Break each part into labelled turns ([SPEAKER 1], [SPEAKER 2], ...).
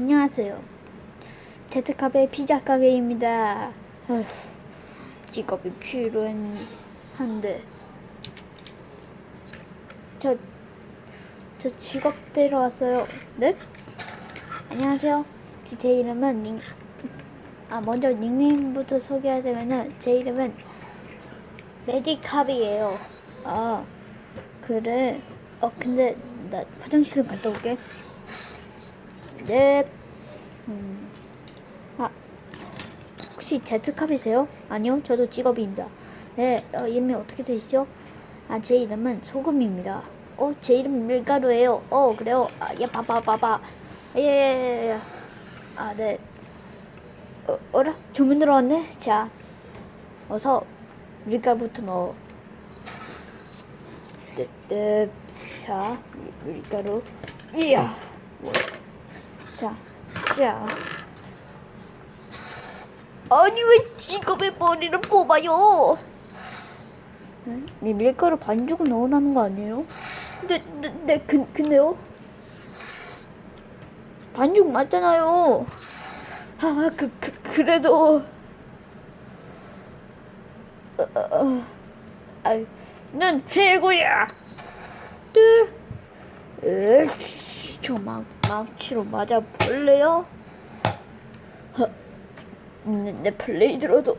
[SPEAKER 1] 안녕하세요. 제트카페 피자 가게입니다. 직업이 필요한데 저, 저 직업대로 왔어요. 네? 안녕하세요. 제, 제 이름은 닉, 아 먼저 닉네임부터 소개하자면은 제 이름은 메디캅이에요. 아 그래. 어 근데 나 화장실 좀 갔다 올게. 네. 음. 아, 혹시 제트캅이세요? 아니요, 저도 직업입니다. 네, 어, 이름이 어떻게 되시죠? 아, 제 이름은 소금입니다. 어, 제 이름은 밀가루예요. 어, 그래요. 아, 예, 봐봐, 봐봐. 예, 예, 예, 예. 아, 네. 어, 어라? 주문 들어왔네? 자, 어서 밀가루부터 넣어. 네, 네. 자, 밀- 밀가루. 이야. 자, 자. 아니 왜 직업의 머리를 뽑아요? 응? 이 밀가루 반죽을 넣으라는 거 아니에요? 네, 네, 네, 그, 근데요? 반죽 맞잖아요. 아, 그, 그, 그래도. 어, 어, 어. 아이, 난 해고야. 네. 으 저 막, 망치로 맞아 볼래요? 허, 내, 내 플레이로도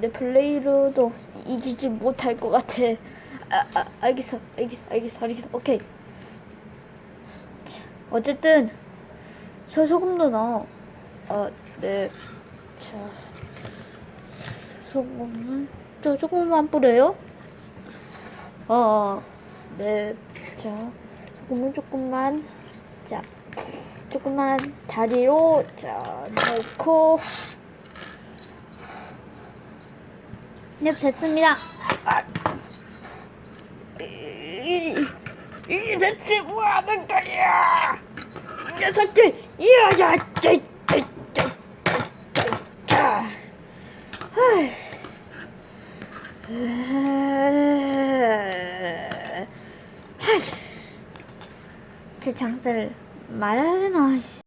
[SPEAKER 1] 내 플레이로도 이기지 못할 것 같아. 아, 아, 알겠어, 알겠어, 알겠어, 알겠어. 오케이. 자, 어쨌든 저 소금도 넣어. 어, 네. 자, 소금을 저 조금만 뿌려요. 어, 어, 네. 자, 소금을 조금만. 자, 조금만 다리로 자 넣고. 네, 됐습니다. 아. 이, 이 대체 뭐 하는 거야? 이 녀석들, 이야. 하. 제 장사를 말아야 되나?